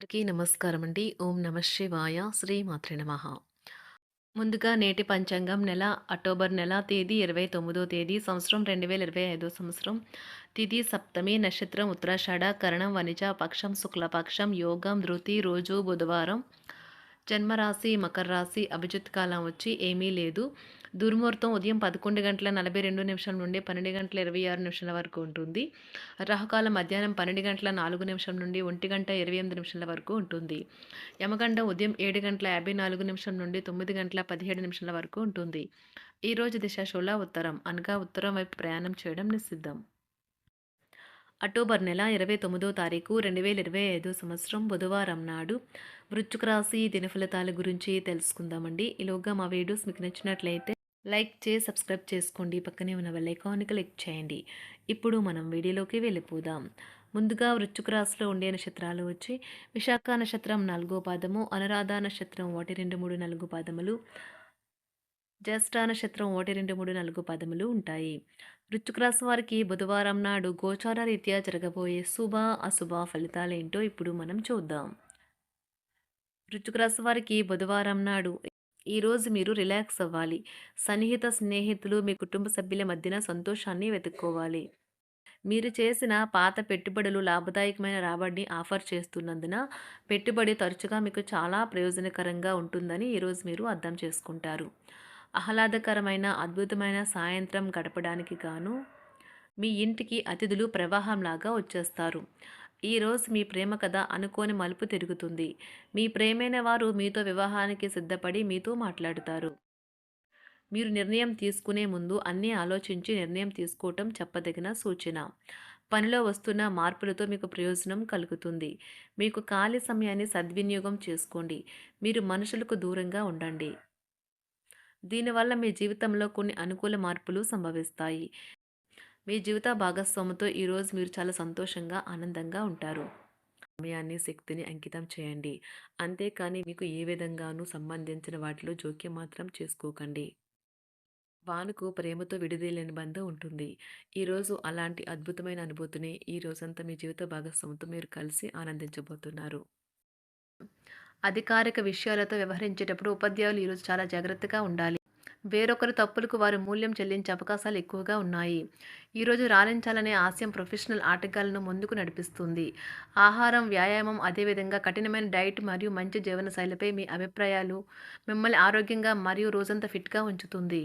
అందరికీ నమస్కారం అండి. ఓం నమ శివాయ. శ్రీ మాత్రే నమ. ముందుగా నేటి పంచాంగం నెల అక్టోబర్ నెల తేదీ ఇరవై తొమ్మిదో తేదీ సంవత్సరం రెండు వేల ఇరవై ఐదో సంవత్సరం. తిథి సప్తమి నక్షత్రం ఉత్తరాషాఢ కరణం వనిజ పక్షం శుక్లపక్షం యోగం ధృతి రోజు బుధవారం. జన్మరాశి మకర రాశి అభిజిత్ కాలం వచ్చి ఏమీ లేదు. దుర్ముహూర్తం ఉదయం పదకొండు గంటల నలభై రెండు నిమిషం నుండి పన్నెండు గంటల ఇరవై ఆరు నిమిషాల వరకు ఉంటుంది. రాహుకాలం మధ్యాహ్నం పన్నెండు గంటల నాలుగు నిమిషం నుండి ఒంటి గంట ఇరవై ఎనిమిది నిమిషాల వరకు ఉంటుంది. యమగండం ఉదయం ఏడు గంటల యాభై నాలుగు నిమిషం నుండి తొమ్మిది గంటల పదిహేడు నిమిషాల వరకు ఉంటుంది. ఈరోజు దిశ ఉత్తరం. అనగా ఉత్తరం వైపు ప్రయాణం చేయడం నిషిద్ధం. అక్టోబర్ నెల ఇరవై తొమ్మిదో తారీఖు రెండు వేల ఇరవై ఐదు సంవత్సరం బుధవారం నాడు వృచ్చుక రాశి దినఫలితాల గురించి తెలుసుకుందామండి. ఈలోగా మా వీడియోస్ మీకు నచ్చినట్లయితే లైక్ చేసి సబ్స్క్రైబ్ చేసుకోండి. పక్కనే ఉన్న బెల్ ఐకాన్ని క్లిక్ చేయండి. ఇప్పుడు మనం వీడియోలోకి వెళ్ళిపోదాం. ముందుగా వృచ్చుక రాశిలో ఉండే నక్షత్రాలు వచ్చి విశాఖ నక్షత్రం నాలుగో పాదము అనురాధ నక్షత్రం ఒకటి రెండు మూడు నాలుగు పాదములు జ్యేష్ఠ నక్షత్రం ఒకటి రెండు మూడు నాలుగు పదములు ఉంటాయి. వృశ్చిక రాశి వారికి బుధవారం నాడు గోచార రీత్యా జరగబోయే శుభ అశుభ ఫలితాలేంటో ఇప్పుడు మనం చూద్దాం. రుచుక్రాసు రాశి వారికి బుధవారం నాడు ఈరోజు మీరు రిలాక్స్ అవ్వాలి. సన్నిహిత స్నేహితులు మీ కుటుంబ సభ్యుల మధ్యన సంతోషాన్ని వెతుక్కోవాలి. మీరు చేసిన పాత పెట్టుబడులు లాభదాయకమైన రాబడిని ఆఫర్ చేస్తున్నందున పెట్టుబడి తరచుగా మీకు చాలా ప్రయోజనకరంగా ఉంటుందని ఈరోజు మీరు అర్థం చేసుకుంటారు. ఆహ్లాదకరమైన అద్భుతమైన సాయంత్రం గడపడానికి గాను మీ ఇంటికి అతిథులు ప్రవాహంలాగా వచ్చేస్తారు. ఈరోజు మీ ప్రేమ కథ అనుకోని మలుపు తిరుగుతుంది. మీ ప్రేమైన వారు మీతో వివాహానికి సిద్ధపడి మీతో మాట్లాడుతారు. మీరు నిర్ణయం తీసుకునే ముందు అన్నీ ఆలోచించి నిర్ణయం తీసుకోవటం చెప్పదగిన సూచన. పనిలో వస్తున్న మార్పులతో మీకు ప్రయోజనం కలుగుతుంది. మీకు ఖాళీ సమయాన్ని సద్వినియోగం చేసుకోండి. మీరు మనుషులకు దూరంగా ఉండండి. దీనివల్ల మీ జీవితంలో కొన్ని అనుకూల మార్పులు సంభవిస్తాయి. మీ జీవిత భాగస్వామితో ఈరోజు మీరు చాలా సంతోషంగా ఆనందంగా ఉంటారు. సమయాన్ని శక్తిని అంకితం చేయండి. అంతేకాని మీకు ఏ విధంగానూ సంబంధించిన వాటిలో జోక్యం మాత్రం చేసుకోకండి. వానుకు ప్రేమతో విడిదేలేని బంధం ఉంటుంది. ఈరోజు అలాంటి అద్భుతమైన అనుభూతిని ఈ రోజంతా మీ జీవిత భాగస్వామితో మీరు కలిసి ఆనందించబోతున్నారు. అధికారిక విషయాలతో వ్యవహరించేటప్పుడు ఉపాధ్యాయులు ఈరోజు చాలా జాగ్రత్తగా ఉండాలి. వేరొకరి తప్పులకు వారు మూల్యం చెల్లించే అవకాశాలు ఎక్కువగా ఉన్నాయి. ఈరోజు రాణించాలనే ఆశయం ప్రొఫెషనల్ ఆటగాళ్ళను ముందుకు నడిపిస్తుంది. ఆహారం వ్యాయామం అదేవిధంగా కఠినమైన డైట్ మరియు మంచి జీవనశైలిపై మీ అభిప్రాయాలు మిమ్మల్ని ఆరోగ్యంగా మరియు రోజంతా ఫిట్గా ఉంచుతుంది.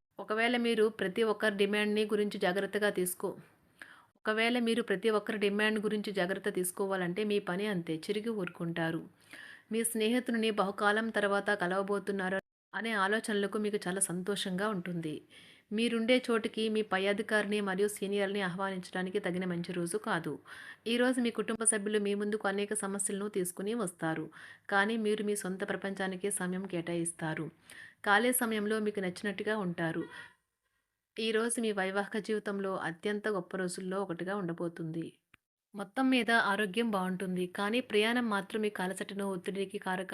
ఒకవేళ మీరు ప్రతి ఒక్కరి డిమాండ్ని గురించి జాగ్రత్తగా తీసుకో. ఒకవేళ మీరు ప్రతి ఒక్కరి డిమాండ్ గురించి జాగ్రత్త తీసుకోవాలంటే మీ పని అంతే చిరిగి ఊరుకుంటారు. మీ స్నేహితుని బహుకాలం తర్వాత కలవబోతున్నారు అనే ఆలోచనలకు మీకు చాలా సంతోషంగా ఉంటుంది. మీరుండే చోటికి మీ పై అధికారిని మరియు సీనియర్ని ఆహ్వానించడానికి తగిన మంచి రోజు కాదు. ఈరోజు మీ కుటుంబ సభ్యులు మీ ముందుకు అనేక సమస్యలను తీసుకుని వస్తారు. కానీ మీరు మీ సొంత ప్రపంచానికి సమయం కేటాయిస్తారు. ఖాళీ సమయంలో మీకు నచ్చినట్టుగా ఉంటారు. ఈరోజు మీ వైవాహిక జీవితంలో అత్యంత గొప్ప రోజుల్లో ఒకటిగా ఉండబోతుంది. మొత్తం మీద ఆరోగ్యం బాగుంటుంది. కానీ ప్రయాణం మాత్రం మీ కాలసటను ఒత్తిడికి కారక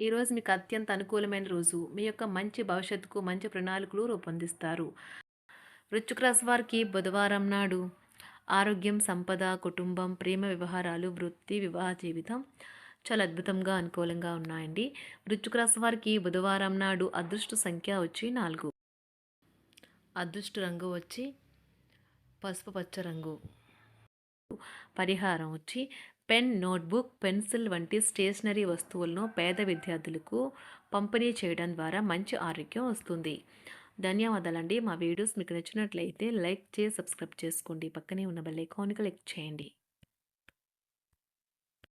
ఈరోజు మీకు అత్యంత అనుకూలమైన రోజు. మీ యొక్క మంచి భవిష్యత్తుకు మంచి ప్రణాళికలు రూపొందిస్తారు. వృశ్చిక రాశి వారికి బుధవారం నాడు ఆరోగ్యం సంపద కుటుంబం ప్రేమ వ్యవహారాలు వృత్తి వివాహ జీవితం చాలా అద్భుతంగా అనుకూలంగా ఉన్నాయండి. వృశ్చిక రాశి వారికి బుధవారం నాడు అదృష్ట సంఖ్య వచ్చి నాలుగు. అదృష్ట రంగు వచ్చి పసుపు పచ్చ రంగు. పరిహారం వచ్చి పెన్ నోట్బుక్ పెన్సిల్ వంటి స్టేషనరీ వస్తువులను పేద విద్యార్థులకు పంపిణీ చేయడం ద్వారా మంచి ఆరోగ్యం వస్తుంది. ధన్యవాదాలండి. మా వీడియోస్ మీకు నచ్చినట్లయితే లైక్ చేసి సబ్స్క్రైబ్ చేసుకోండి. పక్కనే ఉన్న బెల్ ఐకాన్కి క్లిక్ చేయండి.